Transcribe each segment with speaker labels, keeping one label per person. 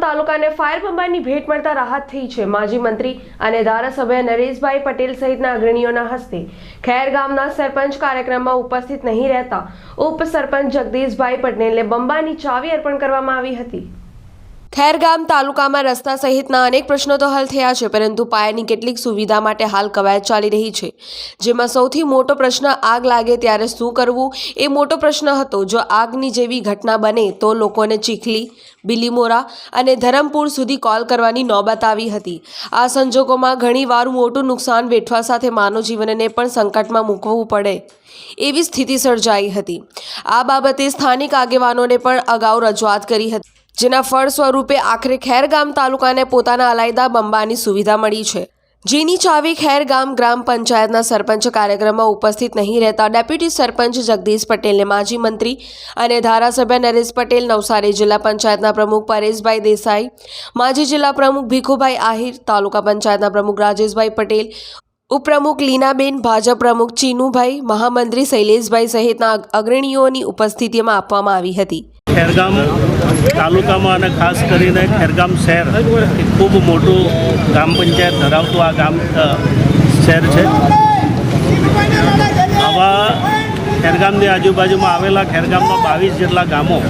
Speaker 1: તાલુકાને fire બંબાની ભેટ મળતા રાહત થઈ છે. માજી મંત્રી અને ધારાસભ્ય નરેશભાઈ પટેલ સહિતના અગ્રણીઓના હસ્તે ખેરગામના સરપંચ કાર્યક્રમમાં ઉપસ્થિત નહીં રહેતા ઉપસરપંચ જગદીશભાઈ પટેલને બંબાની ચાવી અર્પણ કરવામાં આવી હતી. ખેરગામ તાલુકામાં રસ્તા સહિતના અનેક પ્રશ્નો તો હલ થયા છે, પરંતુ પાયાની કેટલીક સુવિધા માટે હાલ કવાયત ચાલી રહી છે. જેમાં સૌથી મોટો પ્રશ્ન આગ લાગે ત્યારે શું કરવું એ મોટો પ્રશ્ન હતો. જો આગની જેવી ઘટના બને તો લોકોને ચીખલી, બિલીમોરા અને ધરમપુર સુધી કોલ કરવાની નોબત આવી હતી. આ સંજોગોમાં ઘણીવાર મોટું નુકસાન વેઠવા સાથે માનવજીવનને પણ સંકટમાં મૂકવું પડે એવી સ્થિતિ સર્જાઈ હતી. આ બાબતે સ્થાનિક આગેવાનોને પણ અગાઉ રજૂઆત કરી હતી. જેના ફળ સ્વરૂપે આખરે ખેરગામ તાલુકાને પોતાના અલાયદા બંબાની સુવિધા મળી છે. જેની ચાવી ખેરગામ ગ્રામ પંચાયતના સરપંચ કાર્યક્રમમાં ઉપસ્થિત નહીં રહેતા ડેપ્યુટી સરપંચ જગદીશ પટેલને માજી મંત્રી અને ધારાસભ્ય નરેશ પટેલ, નવસારી જિલ્લા પંચાયતના પ્રમુખ પરેશભાઈ દેસાઈ, માજી જિલ્લા પ્રમુખ ભીખુભાઈ આહિર, તાલુકા પંચાયતના પ્રમુખ રાજેશભાઈ પટેલ ઉપપ્રમુખ લીનાબેન, ભાજપ પ્રમુખ ચીનુભાઈ, મહામંત્રી શૈલેષભાઈ સહિતના અગ્રણીઓની ઉપસ્થિતિમાં આપવામાં આવી હતી.
Speaker 2: ખેરગામ તાલુકામાં અને ખાસ કરીને ખેરગામ શહેર ખૂબ મોટું ગ્રામ પંચાયત ધરાવતું આ ગામ શહેર છે. આવા ખેરગામની આજુબાજુમાં આવેલા ખેરગામમાં બાવીસ જેટલા ગામો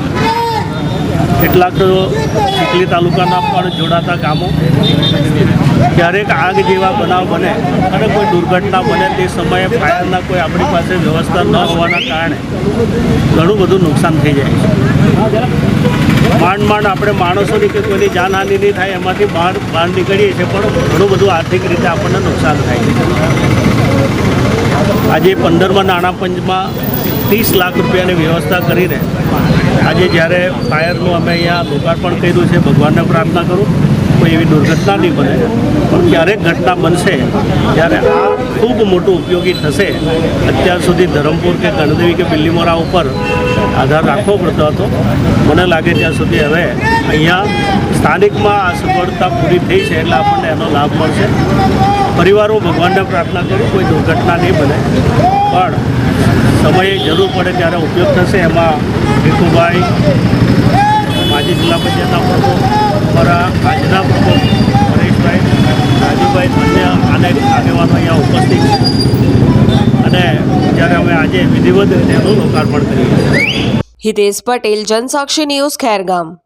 Speaker 2: કેટલાક ચીખલી તાલુકાના પણ જોડાતા ગામો. ક્યારેક આગ જેવા બનાવ બને અને કોઈ દુર્ઘટના બને તે સમયે ફાયરના કોઈ આપણી પાસે વ્યવસ્થા ન હોવાના કારણે ઘણું બધું નુકસાન થઈ જાય માંડ માંડ આપણે માણસોની કે કોઈની જાનહાનિ નહીં થાય એમાંથી બહાર બહાર નીકળીએ છીએ, પણ ઘણું બધું આર્થિક રીતે આપણને નુકસાન થાય છે. આજે પંદરમાં નાણાં પંચમાં ત્રીસ લાખ રૂપિયાની વ્યવસ્થા કરીને આજે જ્યારે ફાયરનું અમે અહીંયા લોકાર્પણ કર્યું છે, ભગવાનને પ્રાર્થના કરું, કોઈ એવી દુર્ઘટના નહીં બને. પણ ક્યારેક ઘટના બનશે, ત્યારે આ ખૂબ મોટું ઉપયોગી થશે. અત્યાર સુધી ધરમપુર કે ગણદેવી કે બિલ્લીમોરા ઉપર આધાર રાખવો પડતો હતો. મને લાગે ત્યાં સુધી હવે અહીંયા સ્થાનિકમાં આ સગવડતા પૂરી થઈ છે, એટલે આપણને એનો લાભ મળશે. પરિવારો ભગવાનને પ્રાર્થના કરું, કોઈ દુર્ઘટના નહીં બને. પણ સમયે જરૂર પડે ત્યારે ઉપયોગ થશે. એમાં ભીખુભાઈ, માજી જિલ્લા પંચાયતના પ્રમુખ, અમારા આજના પ્રમુખ પરેશભાઈ, રાજુભાઈ અન્ય અનેક આગેવાનો અહીંયા ઉપસ્થિત છે. અને જ્યારે અમે આજે વિધિવત એનું લોકાર્પણ છીએ.
Speaker 1: હિતેશ પટેલ, જનસાક્ષી ન્યૂઝ, ખેરગામ.